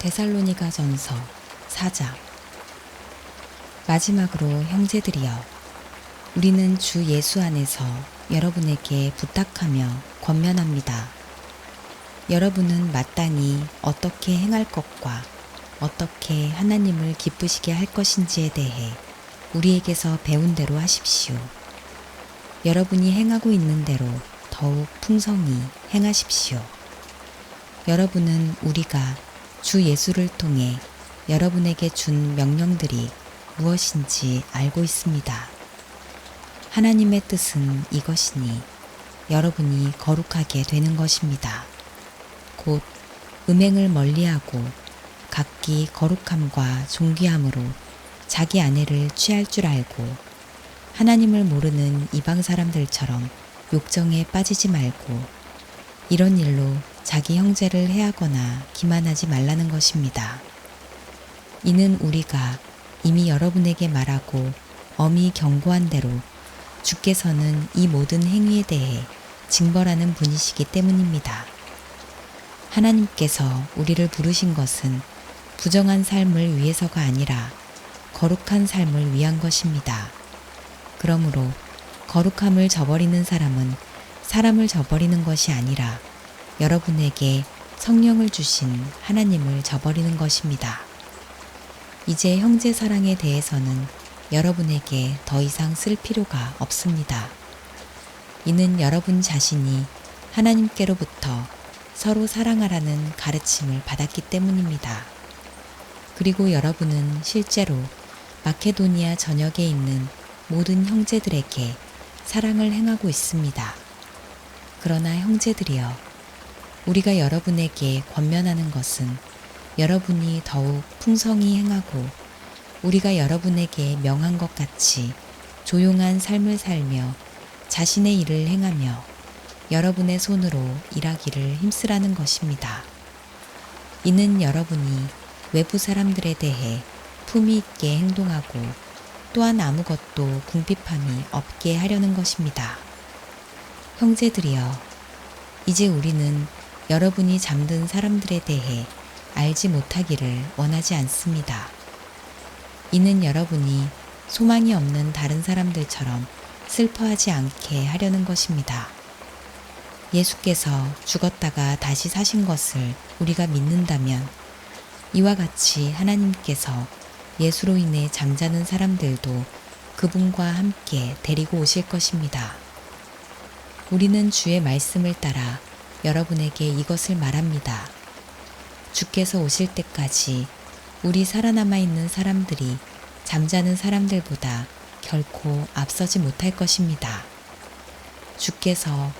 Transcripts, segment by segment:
데살로니가 전서 4장 마지막으로 형제들이여 우리는 주 예수 안에서 여러분에게 부탁하며 권면합니다. 여러분은 마땅히 어떻게 행할 것과 어떻게 하나님을 기쁘시게 할 것인지에 대해 우리에게서 배운 대로 하십시오. 여러분이 행하고 있는 대로 더욱 풍성히 행하십시오. 여러분은 우리가 주 예수를 통해 여러분에게 준 명령들이 무엇인지 알고 있습니다. 하나님의 뜻은 이것이니 여러분이 거룩하게 되는 것입니다. 곧 음행을 멀리하고 각기 거룩함과 존귀함으로 자기 아내를 취할 줄 알고 하나님을 모르는 이방 사람들처럼 욕정에 빠지지 말고 이런 일로 자기 형제를 해하거나 기만하지 말라는 것입니다. 이는 우리가 이미 여러분에게 말하고 엄히 경고한 대로 주께서는 이 모든 행위에 대해 징벌하는 분이시기 때문입니다. 하나님께서 우리를 부르신 것은 부정한 삶을 위해서가 아니라 거룩한 삶을 위한 것입니다. 그러므로 거룩함을 저버리는 사람은 사람을 저버리는 것이 아니라 여러분에게 성령을 주신 하나님을 저버리는 것입니다. 이제 형제 사랑에 대해서는 여러분에게 더 이상 쓸 필요가 없습니다. 이는 여러분 자신이 하나님께로부터 서로 사랑하라는 가르침을 받았기 때문입니다. 그리고 여러분은 실제로 마케도니아 전역에 있는 모든 형제들에게 사랑을 행하고 있습니다. 그러나 형제들이여, 우리가 여러분에게 권면하는 것은 여러분이 더욱 풍성히 행하고 우리가 여러분에게 명한 것 같이 조용한 삶을 살며 자신의 일을 행하며 여러분의 손으로 일하기를 힘쓰라는 것입니다. 이는 여러분이 외부 사람들에 대해 품위 있게 행동하고 또한 아무것도 궁핍함이 없게 하려는 것입니다. 형제들이여, 이제 우리는 여러분이 잠든 사람들에 대해 알지 못하기를 원하지 않습니다. 이는 여러분이 소망이 없는 다른 사람들처럼 슬퍼하지 않게 하려는 것입니다. 예수께서 죽었다가 다시 사신 것을 우리가 믿는다면 이와 같이 하나님께서 예수로 인해 잠자는 사람들도 그분과 함께 데리고 오실 것입니다. 우리는 주의 말씀을 따라 여러분에게 이것을 말합니다. 주께서 오실 때까지 우리 살아남아 있는 사람들이 잠자는 사람들보다 결코 앞서지 못할 것입니다. 주께서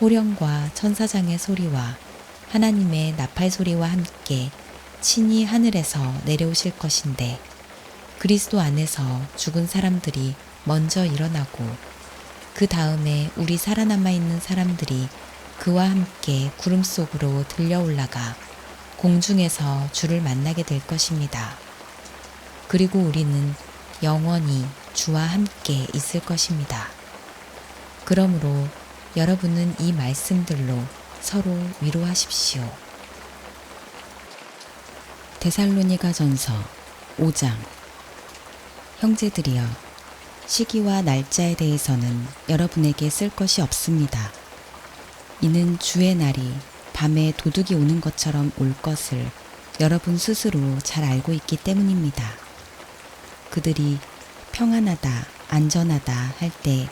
호령과 천사장의 소리와 하나님의 나팔 소리와 함께 친히 하늘에서 내려오실 것인데 그리스도 안에서 죽은 사람들이 먼저 일어나고 그 다음에 우리 살아남아 있는 사람들이 그와 함께 구름 속으로 들려 올라가 공중에서 주를 만나게 될 것입니다. 그리고 우리는 영원히 주와 함께 있을 것입니다. 그러므로 여러분은 이 말씀들로 서로 위로하십시오. 데살로니가 전서 5장 형제들이여 시기와 날짜에 대해서는 여러분에게 쓸 것이 없습니다. 이는 주의 날이 밤에 도둑이 오는 것처럼 올 것을 여러분 스스로 잘 알고 있기 때문입니다. 그들이 평안하다, 안전하다 할 때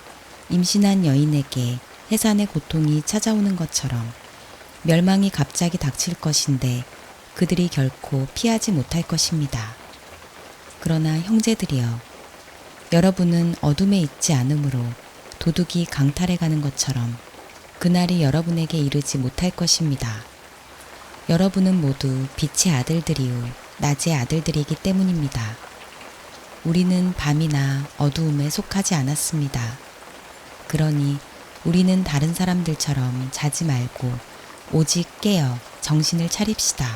임신한 여인에게 해산의 고통이 찾아오는 것처럼 멸망이 갑자기 닥칠 것인데 그들이 결코 피하지 못할 것입니다. 그러나 형제들이여, 여러분은 어둠에 있지 않으므로 도둑이 강탈해 가는 것처럼 그날이 여러분에게 이르지 못할 것입니다. 여러분은 모두 빛의 아들들이요, 낮의 아들들이기 때문입니다. 우리는 밤이나 어두움에 속하지 않았습니다. 그러니 우리는 다른 사람들처럼 자지 말고 오직 깨어 정신을 차립시다.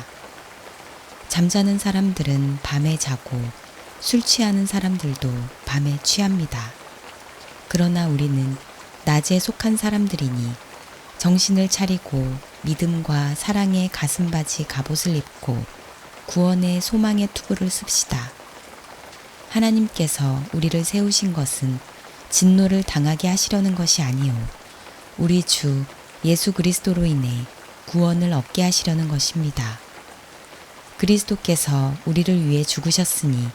잠자는 사람들은 밤에 자고 술 취하는 사람들도 밤에 취합니다. 그러나 우리는 낮에 속한 사람들이니 정신을 차리고 믿음과 사랑의 가슴바지 갑옷을 입고 구원의 소망의 투구를 씁시다. 하나님께서 우리를 세우신 것은 진노를 당하게 하시려는 것이 아니요. 우리 주 예수 그리스도로 인해 구원을 얻게 하시려는 것입니다. 그리스도께서 우리를 위해 죽으셨으니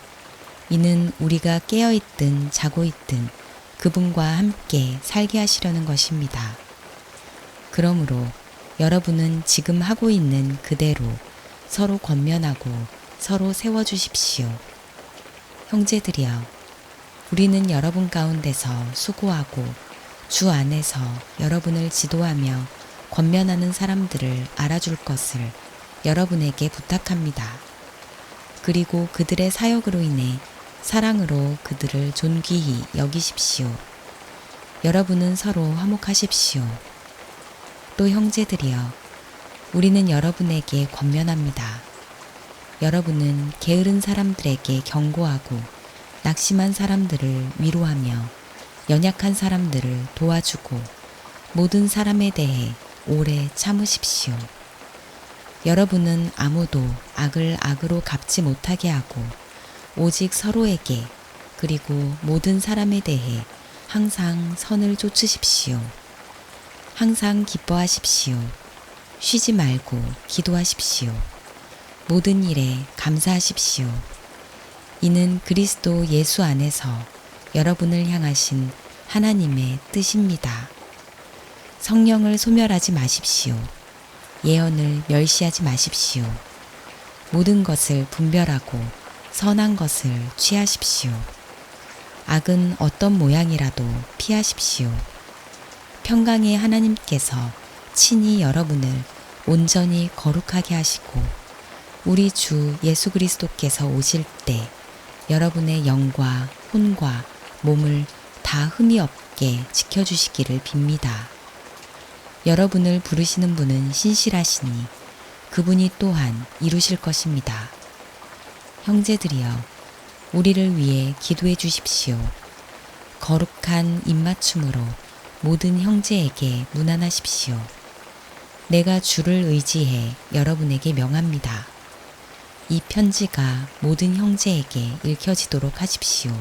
이는 우리가 깨어 있든 자고 있든 그분과 함께 살게 하시려는 것입니다. 그러므로 여러분은 지금 하고 있는 그대로 서로 권면하고 서로 세워주십시오. 형제들이여, 우리는 여러분 가운데서 수고하고 주 안에서 여러분을 지도하며 권면하는 사람들을 알아줄 것을 여러분에게 부탁합니다. 그리고 그들의 사역으로 인해 사랑으로 그들을 존귀히 여기십시오. 여러분은 서로 화목하십시오. 또 형제들이여, 우리는 여러분에게 권면합니다. 여러분은 게으른 사람들에게 경고하고 낙심한 사람들을 위로하며 연약한 사람들을 도와주고 모든 사람에 대해 오래 참으십시오. 여러분은 아무도 악을 악으로 갚지 못하게 하고 오직 서로에게 그리고 모든 사람에 대해 항상 선을 쫓으십시오. 항상 기뻐하십시오. 쉬지 말고 기도하십시오. 모든 일에 감사하십시오. 이는 그리스도 예수 안에서 여러분을 향하신 하나님의 뜻입니다. 성령을 소멸하지 마십시오. 예언을 멸시하지 마십시오. 모든 것을 분별하고 선한 것을 취하십시오. 악은 어떤 모양이라도 피하십시오. 평강의 하나님께서 친히 여러분을 온전히 거룩하게 하시고 우리 주 예수 그리스도께서 오실 때 여러분의 영과 혼과 몸을 다 흠이 없게 지켜주시기를 빕니다. 여러분을 부르시는 분은 신실하시니 그분이 또한 이루실 것입니다. 형제들이여, 우리를 위해 기도해 주십시오. 거룩한 입맞춤으로 모든 형제에게 무난하십시오. 내가 주를 의지해 여러분에게 명합니다. 이 편지가 모든 형제에게 읽혀지도록 하십시오.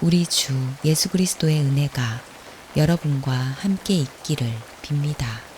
우리 주 예수 그리스도의 은혜가 여러분과 함께 있기를 빕니다.